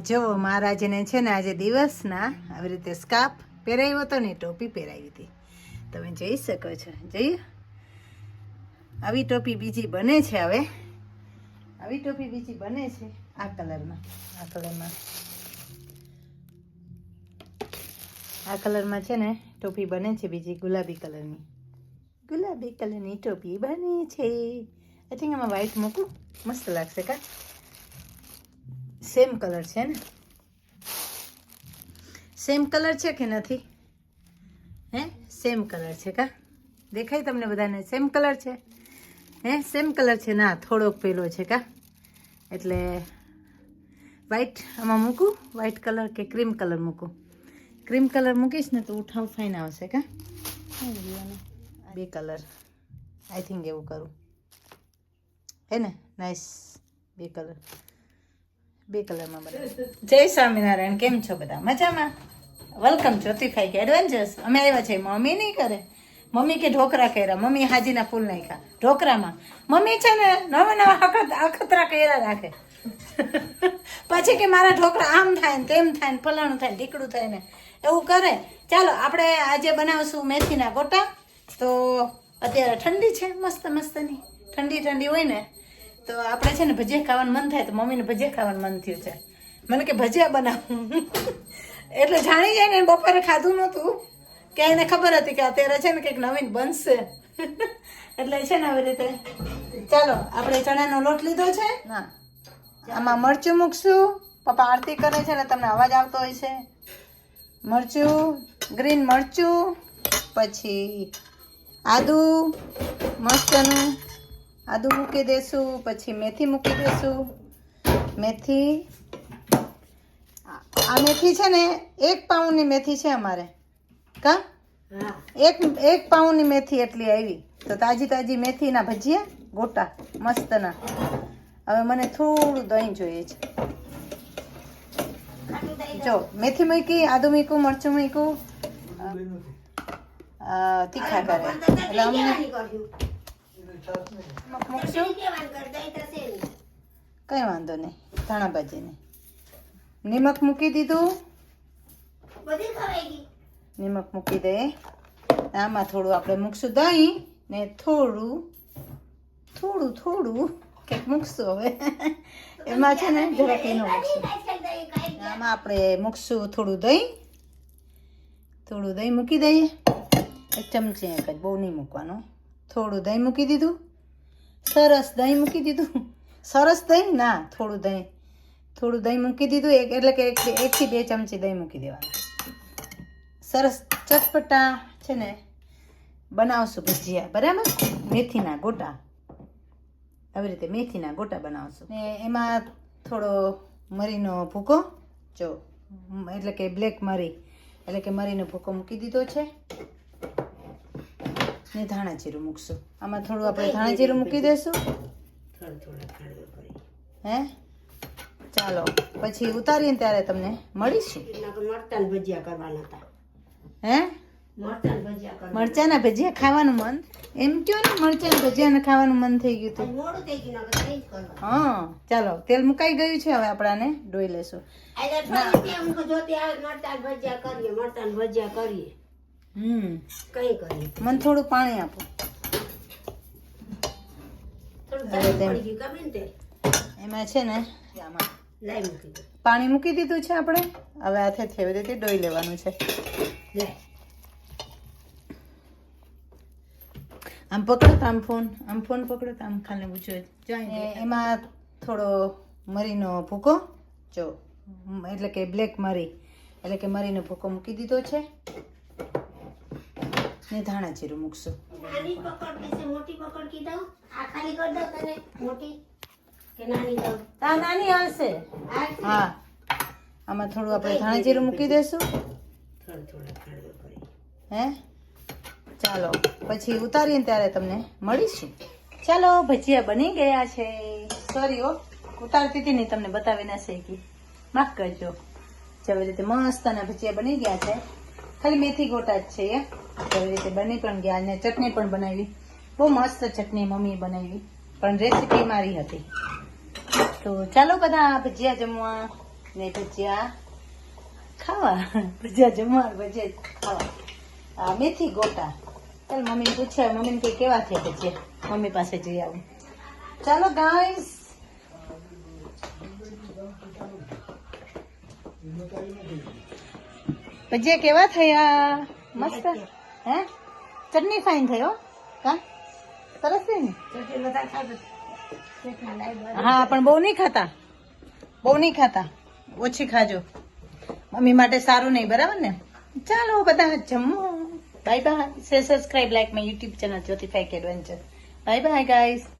આ જો મહારાજને છે ને આજે દિવસના આવી રીતે સ્કાર્ફ પહેરાવ્યો હતો ને ટોપી પહેરાવી હતી. તમે જોઈ શકો છો. જઈએ. આવી ટોપી બીજી બને છે હવે. આવી ટોપી બીજી બને છે આ કલરમાં. આ કલરમાં. આ કલરમાં છે ને ટોપી બને છે બીજી ગુલાબી કલરની. ગુલાબી કલરની ટોપી બને છે. આઈ થિંક આમાં વ્હાઈટ મૂકું. મસ્ત લાગશે કા? સેમ કલર છે ને? સેમ કલર છે કે નથી? હે? સેમ કલર છે કા? દેખાય તમને બધાને? સેમ કલર છે? હે? સેમ કલર છે? ના, થોડોક પેલો છે કા? એટલે વ્હાઈટ આમાં મૂકું? વ્હાઈટ કલર કે ક્રીમ કલર મૂકું? ક્રીમ કલર મૂકીશ ને તો ઉઠાવ ફાઇન આવશે કા? બે કલર આઈ થિંક એવું કરું. હે ને? નાઇસ બે કલર બે કલરમાં બધા જય સ્વામિનારાયણ, કેમ છો બધા? મજામાં? વેલકમ જ્યોતિફાઈ કે એડવેન્ચર્સ અમે આવ્યા છે મમ્મી નહીં કરે મમ્મી કે ઢોકરા કર્યા. મમ્મી હાજીના ફૂલ નાખ્યા. ઢોકરામાં. મમ્મી છે ને નવા નવા અખત અખતરા કર્યા રાખે. પછી કે મારા ઢોકરા આમ થાય ને તેમ થાય ને ફલાણું થાય ને ઢીકડું થાય ને એવું કરે. ચાલો, આપણે આજે બનાવશું મેથીના ગોટા. તો અત્યારે ઠંડી છે, મસ્ત મસ્તની. ઠંડી ઠંડી હોય ને તો આપણે છે ને ભજીયા ખાવાનું મન થાય તો મમ્મીને ભજીયા ખાવાનું મન થયું છે. મને કે ભજીયા બનાવું. એટલે જાણી જાય ને બપોરે ખાધું નહોતું. કે એને ખબર હતી કે અત્યારે છે ને કંઈક નવીન બનશે. એટલે છે ને આવી રીતે. ચાલો આપણે ચણાનો લોટ લીધો છે. ના આમાં મરચું મૂકશું. પપ્પા આરતી કરે છે એટલે તમને અવાજ આવતો હોય છે. મરચું ગ્રીન મરચું પછી આદુ મસ્તનું આદુ મૂકી દેશું પછી મેથી મૂકી દેશું. મેથી આ- મેથી છે ને એક પાઉન્ડની મેથી છે અમારે. કા? એક એક પાઉન્ડની મેથી એટલી આવી. તો તાજી તાજી મેથીના ભજીયા ગોટા મસ્તના. હવે મને થોડું દહીં જોઈએ છે. જો મેથી મૂકી આદુ મૂક્યું મરચું મૂક્યું. તીખા કરે. એટલે અમને કઈ વાંધો નહીં, ધાણા ભાજીને. નિમક મૂકી દીધું? નિમક મૂકી દે. આમાં થોડું આપણે મૂકશું દહીં ને થોડું થોડું થોડું કંઈક મૂકશું હવે. એમાં છે ને જરાક એનું મૂકશું. આમાં આપણે મૂકશું થોડું દહીં. થોડું દહીં મૂકી દઈએ. એક ચમચી જ, બહુ નહીં મૂકવાનું. થોડું દહીં મૂકી દીધું. સરસ દહીં મૂકી દીધું. સરસ દહીં? ના, થોડું દહીં. થોડું દહીં મૂકી દીધું. એક એટલે કે એકથી બે ચમચી દહીં મૂકી દેવાનું. સરસ ચટપટા છે ને, બનાવશું ભજીયા બરાબર? મેથીના ગોટા. આવી રીતે મેથીના ગોટા બનાવશું. ને એમાં થોડો મરીનો ભૂકો. જો, એટલે કે બ્લેક મરી. એટલે કે મરીનો ભૂકો મૂકી દીધો છે. ને ધાણા જીરું મૂકશું. આમાં થોડું આપણે ધાણા જીરું મૂકી દઈશું હે? ચાલો પછી ઉતારીને ત્યારે તમને મળીશું. મરચાં ભજીયા કરવાના હતા. હે? ભજીયા મરચાના ભજીયા ખાવાનું મન? એમ કયો ને મરચાના ભજીયાને ખાવાનું મન થઈ ગયું હતું? હા ચાલો તેલ મુકાઈ ગયું છે હવે આપણાને ડોઈ લેશું. મરચાં ભજીયા કરીએ મરચાં ભજીયા કરીએ. હમ. કઈ કરી? મને થોડું પાણી આપો. તેમ. એમાં છે ને આમાં. પાણી મૂકી દીધું છે આપણે? હવે હાથેથી એવી રીતે ડોઈ લેવાનું છે. આમ પકડો તો આમ ફોન આમ ફોન પકડો તો આમ ખાલી પૂછો એમાં થોડો મરીનો ભૂકો જો એટલે કે બ્લેક મરી એટલે કે મરીનો ભૂકો મૂકી દીધો છે. ને ધાણા જીરું મૂકશું. ખાલી પકડ કે મોટી પકડ કી દઉં. આ ખાલી કર દો તને. મોટી કે નાની દઉં તા નાની આવશે હા. આમાં થોડું આપણે ધાણા જીરું મૂકી દઈશું થોડું થોડું હે? ચાલો પછી ઉતારીને ત્યારે તમને મળીશું. ચાલો ભજીયા બની ગયા છે. સોરી ઓ ઉતારતી હતી નહીં તમને બતાવી ના શકી. માફ કરજો. જેવી રીતે મસ્ત અને ભજીયા બની ગયા છે. ખાલી મેથી ગોટા જ છે એ જેવી રીતે બની પણ ગયા અને ચટણી પણ બનાવી. બહુ મસ્ત ચટણી મમ્મીએ બનાવી. પણ રેસીપી મારી હતી. તો ચાલો બધા ભજીયા જમવા ને ભજીયા ખાવા. ભજીયા જમવા ભજીયા ખાવા. આ મેથી ગોટા. ચાલ મમ્મીને પૂછ્યા મમ્મીને કે કેવા છે ભજીયા? મમ્મી પાસે જઈ આવું. ચાલો ગાઈસ ભજીયા કેવા થયા? મસ્ત? હે? ચટણી ફાઇન થયો કા? સરસ છે ને. હા, પણ બહુ નહીં ખાતા. બહુ નહીં ખાતા. ઓછી ખાજો. મમ્મી માટે સારું નહીં, બરાબર ને? ચાલો, બધા જમો. બાય બાય સે subscribe like my YouTube channel જ્યોતિફાઈક adventure bye bye guys